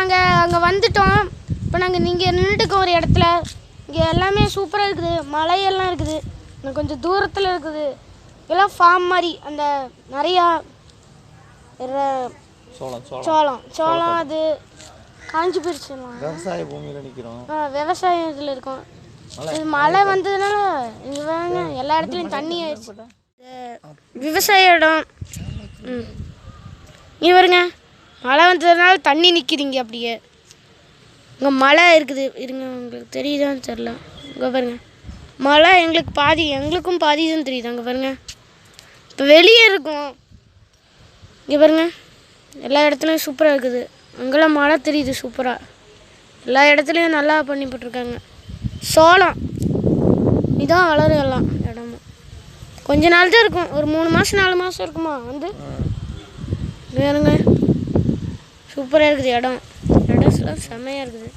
நாங்கள் அங்கே வந்துட்டோம். இப்போ நாங்கள் நீங்கள் நின்றுட்டுக்கோம் ஒரு இடத்துல. இங்கே எல்லாமே சூப்பராக இருக்குது. மலையெல்லாம் இருக்குது. இன்னும் கொஞ்சம் தூரத்தில் இருக்குது. எல்லாம் ஃபார்ம் மாதிரி. அந்த நிறையா சோளம் சோளம். அது காஞ்சி போயிடுச்சுலாம் விவசாய பூமியில் நிற்கிறோம் ஆ விவசாயத்தில் இருக்கோம். இது மழை வந்ததுனால இங்கே எல்லா இடத்துலையும் தண்ணி ஆயிடுச்சு. விவசாய இடம். இங்கே வருங்க மழை வந்ததுனால தண்ணி நிற்கிதுங்க அப்படியே. இங்கே மழை இருக்குது. இருங்க உங்களுக்கு தெரியுதான்னு தெரில இங்கே பாருங்க. மழை எங்களுக்கு பாதி எங்களுக்கும் பாதி தான் தெரியுது. அங்கே பாருங்க. இப்போ வெளியே இருக்கும். இங்கே பாருங்க. எல்லா இடத்துலையும் சூப்பராக இருக்குது. அங்கெல்லாம் மழை தெரியுது சூப்பராக எல்லா இடத்துலையும் நல்லா பண்ணி போட்டிருக்காங்க. சோளம். இதான் வளரும் எல்லாம் இடமும். கொஞ்ச நாள் தான் இருக்கும். ஒரு மூணு மாதம் நாலு மாதம் இருக்குமா? வந்து? வேறுங்க சூப்பராக இருக்குது இடம். இடம் செம்மையாக இருக்குது.